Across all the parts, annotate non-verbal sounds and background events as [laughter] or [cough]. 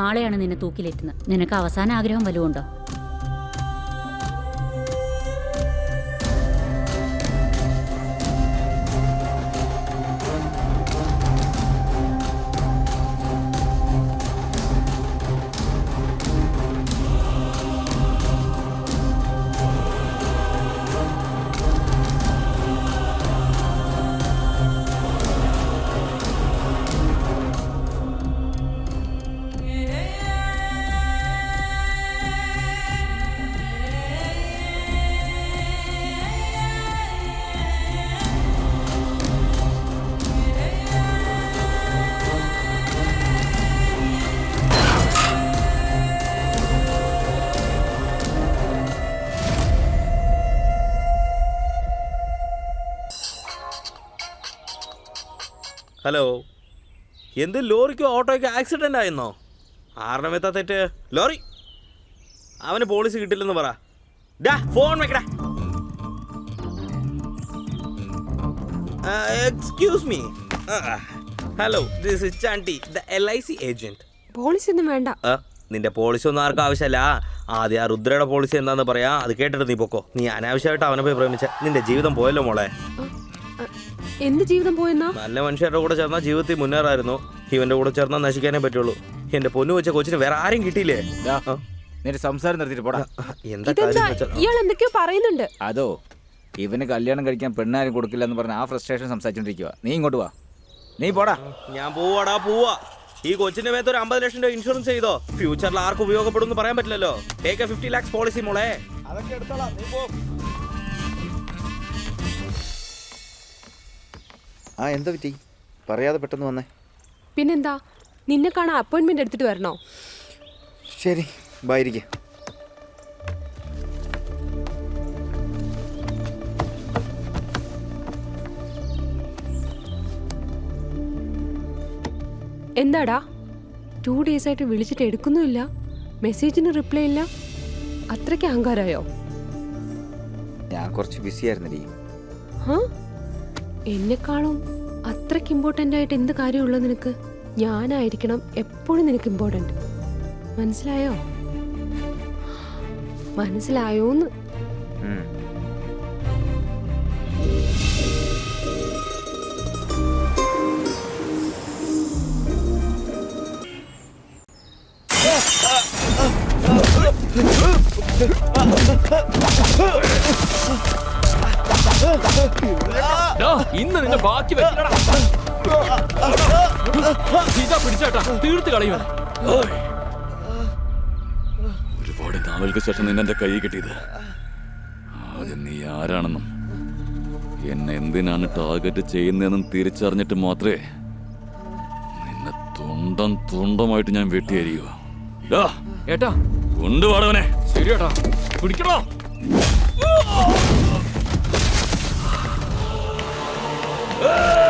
നാളെയാണ് നിന്നെ തൂക്കിലേറ്റുന്നത്. നിനക്ക് അവസാന ആഗ്രഹം വലുവുണ്ടോ ഹലോ. എന്ത് ലോറിക്കോ ഓട്ടോയ്ക്കോ ആക്സിഡന്റ് ആയിരുന്നോ? ആരുടെ മെത്താ തെറ്റ്? ലോറി. അവന് പോളിസി കിട്ടില്ലെന്ന് പറ. ഡാ ഫോൺ വെക്കടാ. Excuse me hello this is Chandy the L I C agent policy ഒന്നും വേണ്ട നിന്റെ പോളിസി ഒന്നും ആർക്കും ആവശ്യമല്ല ആദ്യം ആ രുദ്രയുടെ പോളിസി എന്താന്ന് പറയാ. അത് കേട്ടിട്ട് നീ പൊക്കോ. നീ അനാവശ്യമായിട്ട് അവനെ പോയി പ്രേമിച്ച. നിന്റെ ജീവിതം പോയല്ലോ മോളെ. എന്ത് ജീവിതം പോയെന്നാ? നല്ല മനുഷ്യരുടെ കൂടെ ചേർന്ന ജീവിതത്തിൽ മുന്നേറായിരുന്നു. ഇവന്റെ കൂടെ ചേർന്നാ നശിക്കാനേ പറ്റുള്ളൂ. എന്റെ പൊന്നു വെച്ച കൊച്ചിന് വേറെ ആരും കിട്ടിയില്ലേ? നിന്റെ സംസാരം നിർത്തിട്ട് പോടാ. എന്താ ഇതെന്താ? കാര്യം വെച്ചാ- ഇയാൾ എന്തൊക്കെയോ പറയുന്നുണ്ട്. അതോ ഇവന് കല്യാണം കഴിക്കാൻ പെണ്ണാരും കൊടുക്കില്ല എന്ന് പറഞ്ഞ ആ ഫ്രസ്ട്രേഷൻ സംസാരിച്ചോണ്ടിരിക്കുക നീ ഇങ്ങോട്ട് വാ. നീ പോടാ. ഞാൻ പോവാടാ പോവാ. ഈ കൊച്ചിന്റെ മേത്ത് ഒരു അമ്പത് ലക്ഷം രൂപ ഇൻഷുറൻസ് ചെയ്തോ? ഫ്യൂച്ചറിൽ ആർക്കും ഉപയോഗപ്പെടും എന്ന് പറയാൻ പറ്റില്ലല്ലോ. ടേക്ക് ഫിഫ്റ്റി ലാക്സ് പോളിസി മോളെ. ആ എന്താ പറ്റി? പറയാതെ പെട്ടെന്ന് വന്നേ. പിന്നെന്താ? നിന്നെ കാണാൻ അപ്പോയിന്റ്മെന്റ് എടുത്തിട്ട് വരണോ? ശരി ബായിരിക്കെ എന്താടാ? ടു ഡേയ്സ് ആയിട്ട് വിളിച്ചിട്ട് എടുക്കുന്നുമില്ല. മെസ്സേജിന് റിപ്ലൈ ഇല്ല. അത്രയ്ക്ക് അഹങ്കാരമായോ? ഞാൻ കുറച്ച് ബിസി ആയിരുന്നില്ലേ എന്നെക്കാളും അത്രയ്ക്ക് ഇമ്പോർട്ടന്റ് ആയിട്ട് എന്ത് കാര്യമുള്ളത് നിനക്ക്? ഞാനായിരിക്കണം എപ്പോഴും നിനക്ക് ഇമ്പോർട്ടന്റ് മനസ്സിലായോ? മനസ്സിലായോന്ന്. നിന്റെ ബാക്കി വെച്ചില്ലടാ. ഇതാ പിടിച്ചേട്ടാ. തീർത്ത് കളയുക ഒരുപാട് നാളുകൾക്ക് ശേഷം നിന്നെ എന്റെ കൈ കിട്ടിയത്. ആദ്യം നീ ആരാണെന്നും എന്നെ എന്തിനാണ് ടാർഗറ്റ് ചെയ്യുന്നതെന്നും തിരിച്ചറിഞ്ഞിട്ട് മാത്രമേ നിന്നെ തുണ്ടം തുണ്ടമായിട്ട് ഞാൻ വെട്ടിയരിയോ ഏട്ടാ. കൊണ്ടുപാടവനെ ശരിയേട്ടാ. പിടിക്കണോ? ഏട്ടാ, [laughs]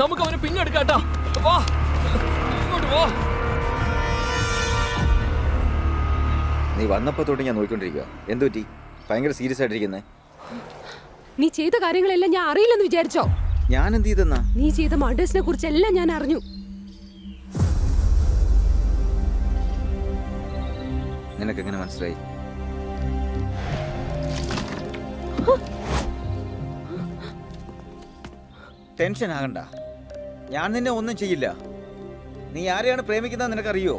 നമുക്ക് അവനെ പിന്നെ എടുക്കാം വാ. ഇങ്ങോട്ട് വാ. നീ വന്നപ്പോ തൊട്ട് ഞാൻ നോക്കിക്കൊണ്ടിരിക്കുക എന്തുപറ്റി ഭയങ്കര സീരിയസ് ആയിട്ടിരിക്കുന്നേ. നീ ചെയ്ത കാര്യങ്ങളെല്ലാം ഞാൻ അറിയില്ലെന്ന് വിചാരിച്ചോ? ഞാൻ എന്ത് ചെയ്തെന്നാ? നീ ചെയ്ത മർഡേഴ്സിനെ കുറിച്ചെല്ലാം ഞാൻ അറിഞ്ഞു. നിനക്ക് എങ്ങനെ മനസ്സിലായി? ടെൻഷൻ ആകണ്ട ഞാൻ നിന്നെ ഒന്നും ചെയ്യില്ല. നീ ആരെയാണ് പ്രേമിക്കുന്നത് നിനക്കറിയോ?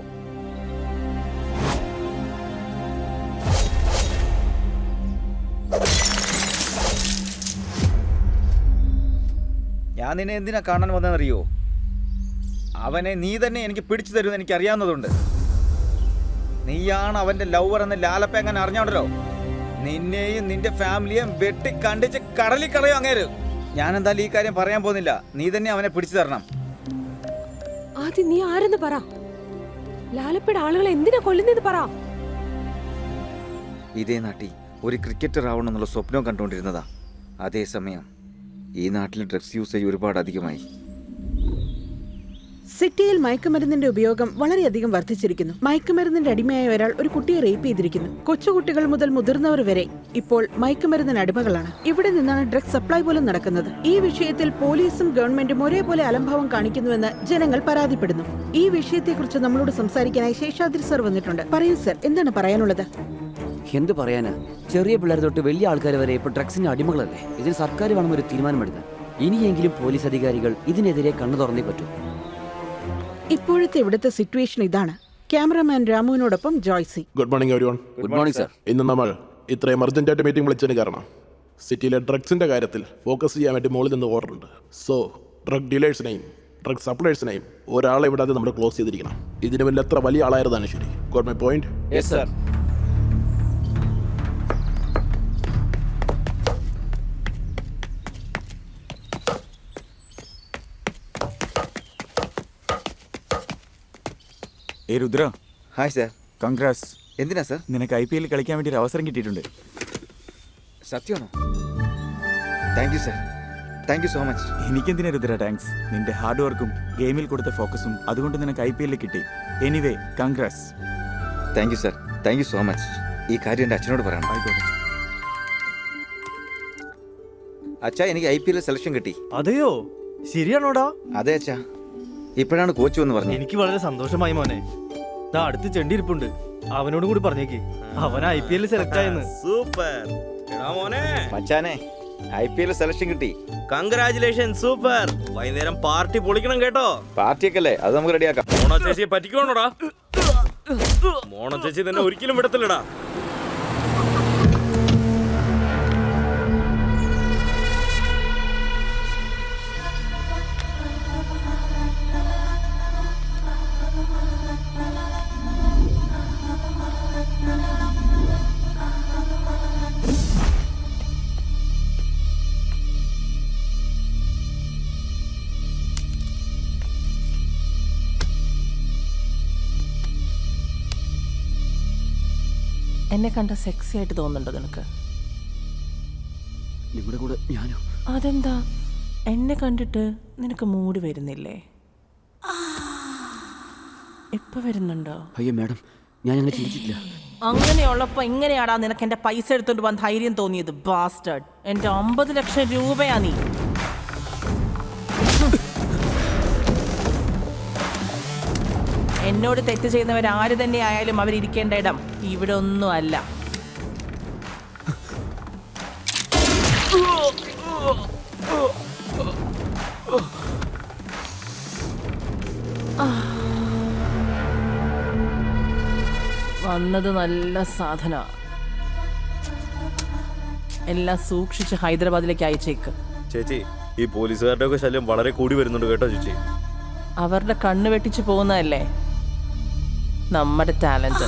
ഞാൻ നിന്നെ എന്തിനാ കാണാൻ വന്നതെന്നറിയോ? അവനെ നീ തന്നെ എനിക്ക് പിടിച്ചു തരുമെന്ന് എനിക്ക് അറിയാവുന്നതുണ്ട് നീയാണ് അവന്റെ ലവർ എന്ന് ലാലപ്പ എങ്ങനെ അറിഞ്ഞോണ്ടല്ലോ നിന്നെയും നിന്റെ ഫാമിലിയെയും വെട്ടി കണ്ടിച്ച് കടലിൽ കളയോ അങ്ങേര്. ഞാൻ എന്തായാലും ഈ കാര്യം പറയാൻ പോകുന്നില്ല. നീ തന്നെ അവനെ പിടിച്ചു തരണം. ആദ്യം നീ ആരെന്ന് പറ. ലാലപ്പയുടെ ആളുകളെ എന്തിനാ കൊല്ലുന്നത് പറ. ഇതേ നാട്ടിൽ ഒരു ക്രിക്കറ്റർ ആവണമെന്നുള്ള സ്വപ്നം കണ്ടുകൊണ്ടിരുന്നതാ. അതേസമയം ഈ നാട്ടിൽ ഡ്രഗ്സ് യൂസേജ് ഒരുപാട് അധികമായി. സിറ്റിയിൽ മയക്കുമരുന്നിന്റെ ഉപയോഗം വളരെയധികം വർദ്ധിച്ചിരിക്കുന്നു. മയക്കുമരുന്നിന്റെ അടിമയായ ഒരാൾ ഒരു കുട്ടിയെ റേപ്പ് ചെയ്തിരിക്കുന്നു. കൊച്ചുകുട്ടികൾ മുതൽ മുതിർന്നവർ വരെ ഇപ്പോൾ മയക്കുമരുന്നിന് അടിമകളാണ്. ഇവിടെ നിന്നാണ് ഡ്രഗ് സപ്ലൈ പോലും നടക്കുന്നത്. ഈ വിഷയത്തിൽ പോലീസും ഗവൺമെന്റും ഒരേപോലെ അലംഭാവം കാണിക്കുന്നുവെന്ന് ജനങ്ങൾ പരാതിപ്പെടുന്നു. ഈ വിഷയത്തെക്കുറിച്ച് നമ്മളോട് സംസാരിക്കാനായി ശേഷാദ്രി സർ വന്നിട്ടുണ്ട്. പറയൂ സർ എന്താണ് പറയാനുള്ളത്? എന്ത് പറയാനാ? ചെറിയ പിള്ളേർ തൊട്ട് വലിയ ആൾക്കാർ വരെ ഇപ്പോൾ ഡ്രഗ്സിന്റെ അടിമകളല്ലേ? ഇതിന് സർക്കാർ വേണം ഒരു തീരുമാനമെടുക്കാൻ ഇനിയെങ്കിലും പോലീസ് അധികാരികൾ ഇതിനെതിരെ കണ്ണു തുറന്നേ പറ്റൂ. ഇപ്പോഴത്തെ ഇവിടുത്തെ സിറ്റുവേഷൻ ഇതാണ്. Cameraman രാമുവിനോടൊപ്പം Joycy. Good morning everyone good morning sir ഇന്ന് നമ്മൾ ഇത്രയും എമർജന്റ് ആയിട്ട് മീറ്റിംഗ് വിളിച്ചതിന് കാരണം സിറ്റിയിലെ ഡ്രഗ്സിന്റെ കാര്യത്തിൽ ഫോക്കസ് ചെയ്യാൻ വേണ്ടി മുകളിൽ നിന്ന് ഓർഡർ ഉണ്ട്. സോ ഡ്രഗ് ഡീലേഴ്സിനെയും ഡ്രഗ് സപ്ലൈസിനെയും ഒരാളെ വിടാതെ നമ്മൾ ക്ലോസ് ചെയ്തിരിക്കണം. ഇതിന് വലിയ എത്ര വലിയ ആളായിരുന്നാണ് ശരി God my point yes sir ഏ രുദ്ര. Hi sir. കൺഗ്രാസ്. എന്തിനാ സാർ? നിനക്ക് ഐ പി എല്ലിൽ കളിക്കാൻ വേണ്ടി ഒരു അവസരം കിട്ടിയിട്ടുണ്ട്. സത്യമാണോ? Thank you sir thank you so much എനിക്കെന്തിനാ Rudra thanks നിന്റെ ഹാർഡ് വർക്കും ഗെയിമിൽ കൊടുത്ത ഫോക്കസും അതുകൊണ്ട് നിനക്ക് ഐ പി എല്ലിൽ കിട്ടി. Anyway congrats thank you sir thank you so much ഈ കാര്യം എന്റെ അച്ഛനോട് പറയണം. ആയിക്കോട്ടെ. അച്ഛാ എനിക്ക് ഐ പി എല്ലിൽ സെലക്ഷൻ കിട്ടി. അതെയോ? ശരിയാണോടാ? അതെ അച്ഛാ. ഇപ്പോഴാണ് കോച്ച് എന്ന് പറഞ്ഞത്. എനിക്ക് വളരെ സന്തോഷമായി മോനെ. ദാ അടുത്ത് ചെണ്ടി ഇരിപ്പുണ്ട് അവനോട് കൂടി പറഞ്ഞേക്ക്. അവൻ ഐ പി എല്ലിൽ സെലക്ട് ആയെന്ന്. [laughs] സൂപ്പർ. എടാ മോനെ. മച്ചാനെ ഐ പി എൽ സെലക്ഷൻ കിട്ടി. Congratulation super. വൈകുന്നേരം പാർട്ടി പൊളിക്കണം കേട്ടോ. പാർട്ടിയൊക്കെ അല്ലേ അത് നമുക്ക് റെഡിയാക്കാം മോണോ ചേച്ചിയെ പറ്റിക്കോണോടാ? മോണോ ചേച്ചി തന്നെ ഒരിക്കലും വിടത്തില്ലടാ. എന്നെ കണ്ട സെക്സി ആയിട്ട് തോന്നുന്നുണ്ടോ നിനക്ക്? നിങ്ങളുടെ കൂടെ ഞാനോ? അതെന്താ? എന്നെ കണ്ടിട്ട് നിനക്ക് മൂഡ് വരുന്നില്ലേ? എപ്പോ വരുന്നുണ്ടോ? അയ്യോ മാഡം ഞാൻ അങ്ങനെ ചിന്തിച്ചിട്ടില്ല. അങ്ങനെയുള്ളപ്പോ എങ്ങനെയാടാ നിനക്ക് എന്റെ പൈസ എടുത്തോണ്ട് പോകാൻ ധൈര്യം തോന്നിയത് ബാസ്റ്റേഡ് എന്റെ അമ്പത് ലക്ഷം രൂപയാ നീ. എന്നോട് തെറ്റ് ചെയ്യുന്നവർ ആര് തന്നെ ആയാലും അവരിരിക്കേണ്ട ഇടം ഇവിടെ ഒന്നും അല്ല വന്നത് നല്ല സാധന. എല്ലാം സൂക്ഷിച്ച് ഹൈദരാബാദിലേക്ക് അയച്ചേക്ക്. ചേച്ചി ഈ പോലീസുകാരുടെ ഒക്കെ ശല്യം വളരെ കൂടി വരുന്നുണ്ട് കേട്ടോ ചേച്ചി. അവരുടെ കണ്ണ് വെട്ടിച്ച് പോകുന്നതല്ലേ? നമ്മുടെ ടാലന്റ്